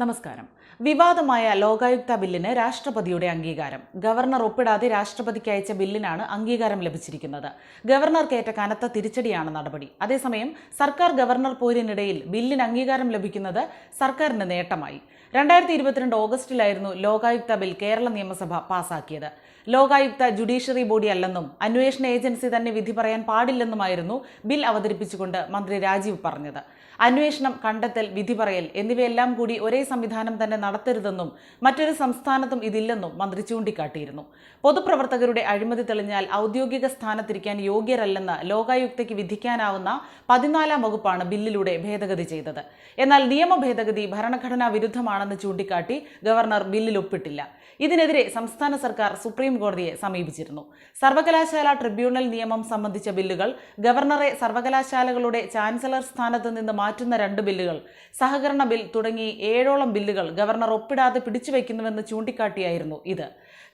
നമസ്കാരം. വിവാദമായ ലോകായുക്ത ബില്ലിന് രാഷ്ട്രപതിയുടെ അംഗീകാരം. ഗവർണർ ഒപ്പിടാതെ രാഷ്ട്രപതിക്ക് അയച്ച ബില്ലിനാണ് അംഗീകാരം ലഭിച്ചിരിക്കുന്നത്. ഗവർണർക്കേറ്റ കനത്ത തിരിച്ചടിയാണ് നടപടി. അതേസമയം സർക്കാർ ഗവർണർ പോരിനിടയിൽ ബില്ലിന് അംഗീകാരം ലഭിക്കുന്നത് സർക്കാരിന് നേട്ടമായി. രണ്ടായിരത്തി ഇരുപത്തിരണ്ട് ഓഗസ്റ്റിലായിരുന്നു ലോകായുക്ത ബിൽ കേരള നിയമസഭ പാസാക്കിയത്. ലോകായുക്ത ജുഡീഷ്യറി ബോഡി അല്ലെന്നും അന്വേഷണ ഏജൻസി തന്നെ വിധി പറയാൻ പാടില്ലെന്നുമായിരുന്നു ബിൽ അവതരിപ്പിച്ചുകൊണ്ട് മന്ത്രി രാജീവ് പറഞ്ഞത്. അന്വേഷണം കണ്ടെത്തൽ വിധി പറയൽ എന്നിവയെല്ലാം കൂടി ഒരേ സംവിധാനം തന്നെ നടത്തരുതെന്നും മറ്റൊരു സംസ്ഥാനത്തും ഇതില്ലെന്നും മന്ത്രി ചൂണ്ടിക്കാട്ടിയിരുന്നു. പൊതുപ്രവർത്തകരുടെ അഴിമതി തെളിഞ്ഞാൽ ഔദ്യോഗിക സ്ഥാനത്തിരിക്കാൻ യോഗ്യരല്ലെന്ന് ലോകായുക്തയ്ക്ക് വിധിക്കാനാവുന്ന പതിനാലാം വകുപ്പാണ് ബില്ലിലൂടെ ഭേദഗതി ചെയ്തത്. എന്നാൽ നിയമ ഭേദഗതി ഭരണഘടനാ വിരുദ്ധമാണെന്ന് ചൂണ്ടിക്കാട്ടി ഗവർണർ ബില്ലിൽ ഒപ്പിട്ടില്ല. ഇതിനെതിരെ സംസ്ഥാന സർക്കാർ സുപ്രീം കോടതിയെ സമീപിച്ചിരുന്നു. സർവകലാശാല ട്രിബ്യൂണൽ നിയമം സംബന്ധിച്ച ബില്ലുകൾ ഗവർണറെ സർവകലാശാലകളുടെ ചാൻസലർ സ്ഥാനത്ത് നിന്ന് മാറ്റുന്ന രണ്ട് ബില്ലുകൾ സഹകരണ ബിൽ തുടങ്ങി ഏഴോളം ബില്ലുകൾ ഗവർണർ ഒപ്പിടാതെ പിടിച്ചുവെക്കുന്നുവെന്ന് ചൂണ്ടിക്കാട്ടിയായിരുന്നു ഇത്.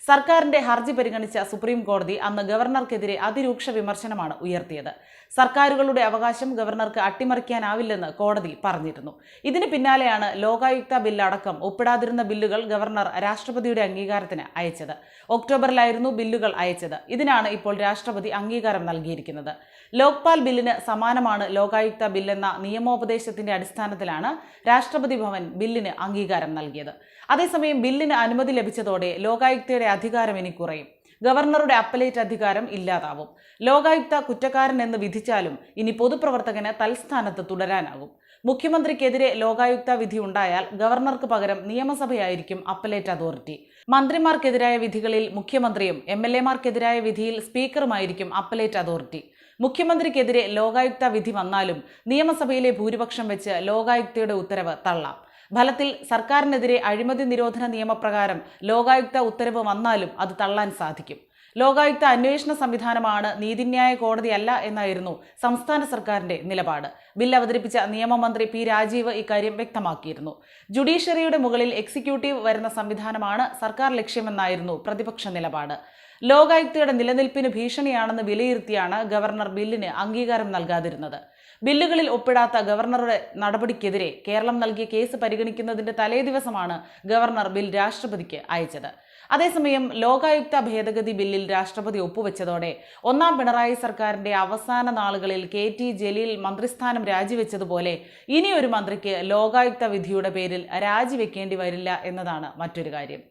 സർക്കാരിന്റെ ഹർജി പരിഗണിച്ച സുപ്രീം കോടതി അന്ന് ഗവർണർക്കെതിരെ അതിരൂക്ഷ വിമർശനമാണ് ഉയർത്തിയത്. സർക്കാരുകളുടെ അവകാശം ഗവർണർക്ക് അട്ടിമറിക്കാനാവില്ലെന്ന് കോടതി പറഞ്ഞിരുന്നു. ഇതിന് പിന്നാലെയാണ് ലോകായുക്ത ബില്ല് അടക്കം ഒപ്പിടാതിരുന്ന ബില്ലുകൾ ഗവർണർ രാഷ്ട്രപതിയുടെ അംഗീകാരത്തിന് അയച്ചത്. ഒക്ടോബറിലായിരുന്നു ബില്ലുകൾ അയച്ചത്. ഇതിനാണ് ഇപ്പോൾ രാഷ്ട്രപതി അംഗീകാരം നൽകിയിരിക്കുന്നത്. ലോക്പാൽ ബില്ലിന് സമാനമാണ് ലോകായുക്ത ബില്ലെന്ന നിയമോപദേശത്തിന്റെ അടിസ്ഥാനത്തിലാണ് രാഷ്ട്രപതി ഭവൻ ബില്ലിന് അംഗീകാരം നൽകിയത്. അതേസമയം ബില്ലിന് അനുമതി ലഭിച്ചതോടെ ലോകായുക്തയുടെ അധികാരം ഇനി കുറയും. ഗവർണറുടെ അപ്പലേറ്റ് അധികാരം ഇല്ലാതാവും. ലോകായുക്ത കുറ്റക്കാരൻ എന്ന് വിധിച്ചാലും ഇനി പൊതുപ്രവർത്തകന് തൽസ്ഥാനത്ത് തുടരാനാകും മുഖ്യമന്ത്രിക്കെതിരെ ലോകായുക്ത വിധി ഉണ്ടായാൽ ഗവർണർക്ക് പകരം നിയമസഭയായിരിക്കും അപ്പലേറ്റ് അതോറിറ്റി. മന്ത്രിമാർക്കെതിരായ വിധികളിൽ മുഖ്യമന്ത്രിയും എം എൽ എമാർക്കെതിരായ വിധിയിൽ സ്പീക്കറുമായിരിക്കും അപ്പലേറ്റ് അതോറിറ്റി. മുഖ്യമന്ത്രിക്കെതിരെ ലോകായുക്ത വിധി വന്നാലും നിയമസഭയിലെ ഭൂരിപക്ഷം വെച്ച് ലോകായുക്തയുടെ ഉത്തരവ് തള്ളാം. ഫലത്തിൽ സർക്കാരിനെതിരെ അഴിമതി നിരോധന നിയമപ്രകാരം ലോകായുക്ത ഉത്തരവ് വന്നാലും അത് തള്ളാൻ സാധിക്കും. ലോകായുക്ത അന്വേഷണ സംവിധാനമാണ് നീതിന്യായ കോടതിയല്ല എന്നായിരുന്നു സംസ്ഥാന സർക്കാരിന്റെ നിലപാട്. ബിൽ അവതരിപ്പിച്ച നിയമമന്ത്രി പി രാജീവ് ഇക്കാര്യം വ്യക്തമാക്കിയിരുന്നു. ജുഡീഷ്യറിയുടെ മുകളിൽ എക്സിക്യൂട്ടീവ് വരുന്ന സംവിധാനമാണ് സർക്കാർ ലക്ഷ്യമെന്നായിരുന്നു പ്രതിപക്ഷ നിലപാട്. ലോകായുക്തയുടെ നിലനിൽപ്പിന് ഭീഷണിയാണെന്ന് വിലയിരുത്തിയാണ് ഗവർണർ ബില്ലിന് അംഗീകാരം നൽകാതിരുന്നത്. ബില്ലുകളിൽ ഒപ്പിടാത്ത ഗവർണറുടെ നടപടിക്കെതിരെ കേരളം നൽകിയ കേസ് പരിഗണിക്കുന്നതിന്റെ തലേദിവസമാണ് ഗവർണർ ബിൽ രാഷ്ട്രപതിക്ക് അയച്ചത്. അതേസമയം ലോകായുക്ത ഭേദഗതി ബില്ലിൽ രാഷ്ട്രപതി ഒപ്പുവെച്ചതോടെ ഒന്നാം പിണറായി സർക്കാരിന്റെ അവസാന നാളുകളിൽ കെ ടി ജലീൽ മന്ത്രിസ്ഥാനം രാജിവെച്ചതുപോലെ ഇനിയൊരു മന്ത്രിക്ക് ലോകായുക്ത വിധിയുടെ പേരിൽ രാജിവെക്കേണ്ടി വരില്ല എന്നതാണ് മറ്റൊരു കാര്യം.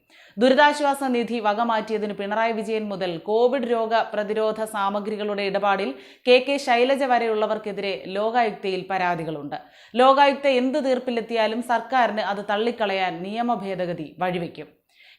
ദുരിതാശ്വാസ നിധി വകമാറ്റിയതിന് പിണറായി വിജയൻ മുതൽ കോവിഡ് രോഗ പ്രതിരോധ സാമഗ്രികളുടെ ഇടപാടിൽ കെ കെ ശൈലജ വരെയുള്ളവർക്കെതിരെ ലോകായുക്തയിൽ പരാതികളുണ്ട്. ലോകായുക്ത എന്ത് തീർപ്പിലെത്തിയാലും സർക്കാരിന് അത് തള്ളിക്കളയാൻ നിയമ ഭേദഗതി വഴിവെക്കും.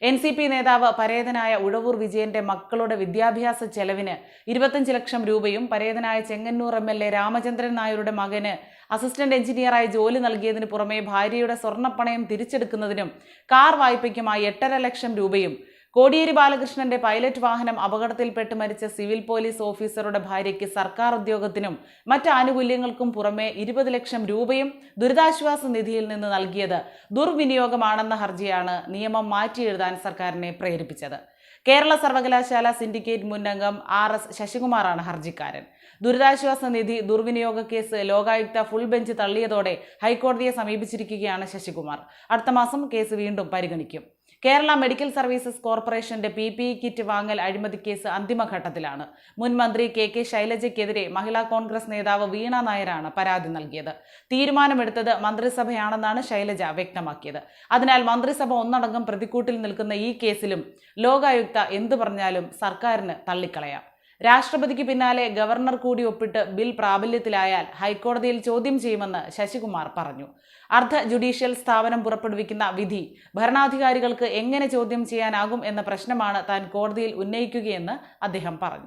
എൻ സി പി നേതാവ് പരേതനായ ഉഴവൂർ വിജയന്റെ മക്കളുടെ വിദ്യാഭ്യാസ ചെലവിന് ഇരുപത്തഞ്ച് ലക്ഷം രൂപയും പരേതനായ Chengannur M L A Ramachandran നായരുടെ മകന് അസിസ്റ്റന്റ് എഞ്ചിനീയറായി ജോലി നൽകിയതിന് പുറമെ ഭാര്യയുടെ സ്വർണപ്പണയം തിരിച്ചെടുക്കുന്നതിനും കാർ വായ്പയ്ക്കുമായി എട്ടര ലക്ഷം രൂപയും കോടിയേരി ബാലകൃഷ്ണന്റെ പൈലറ്റ് വാഹനം അപകടത്തിൽപ്പെട്ട് മരിച്ച സിവിൽ പോലീസ് ഓഫീസറുടെ ഭാര്യയ്ക്ക് സർക്കാർ ഉദ്യോഗത്തിനും മറ്റ് ആനുകൂല്യങ്ങൾക്കും പുറമെ ഇരുപത് ലക്ഷം രൂപയും ദുരിതാശ്വാസ നിധിയിൽ നിന്ന് നൽകിയത് ദുർവിനിയോഗമാണെന്ന ഹർജിയാണ് നിയമം മാറ്റിയെഴുതാൻ സർക്കാരിനെ പ്രേരിപ്പിച്ചത്. കേരള സർവകലാശാല സിൻഡിക്കേറ്റ് മുൻ അംഗം ആർ എസ് ശശികുമാറാണ് ഹർജിക്കാരൻ. ദുരിതാശ്വാസ നിധി ദുർവിനിയോഗ കേസ് ലോകായുക്ത ഫുൾ ബെഞ്ച് തള്ളിയതോടെ ഹൈക്കോടതിയെ സമീപിച്ചിരിക്കുകയാണ് ശശികുമാർ. അടുത്ത മാസം കേസ് വീണ്ടും പരിഗണിക്കും. കേരള മെഡിക്കൽ സർവീസസ് കോർപ്പറേഷന്റെ പി പി ഇ കിറ്റ് വാങ്ങൽ അഴിമതി കേസ് അന്തിമഘട്ടത്തിലാണ്. മുൻ മന്ത്രി കെ കെ ശൈലജയ്ക്കെതിരെ മഹിളാ കോൺഗ്രസ് നേതാവ് വീണ നായരാണ് പരാതി നൽകിയത്. തീരുമാനമെടുത്തത് മന്ത്രിസഭയാണെന്നാണ് ശൈലജ വ്യക്തമാക്കിയത്. അതിനാൽ മന്ത്രിസഭ ഒന്നടങ്കം പ്രതിക്കൂട്ടിൽ നിൽക്കുന്ന ഈ കേസിലും ലോകായുക്ത എന്തു പറഞ്ഞാലും സർക്കാരിന് തള്ളിക്കളയാം. രാഷ്ട്രപതിക്ക് പിന്നാലെ ഗവർണർ കൂടി ഒപ്പിട്ട് ബിൽ പ്രാബല്യത്തിലായാൽ ഹൈക്കോടതിയിൽ ചോദ്യം ചെയ്യുമെന്ന് ശശികുമാർ പറഞ്ഞു. അർദ്ധ ജുഡീഷ്യൽ സ്ഥാപനം പുറപ്പെടുവിക്കുന്ന വിധി ഭരണാധികാരികൾക്ക് എങ്ങനെ ചോദ്യം ചെയ്യാനാകും എന്ന പ്രശ്നമാണ് താൻ കോടതിയിൽ ഉന്നയിക്കുകയെന്ന് അദ്ദേഹം പറഞ്ഞു.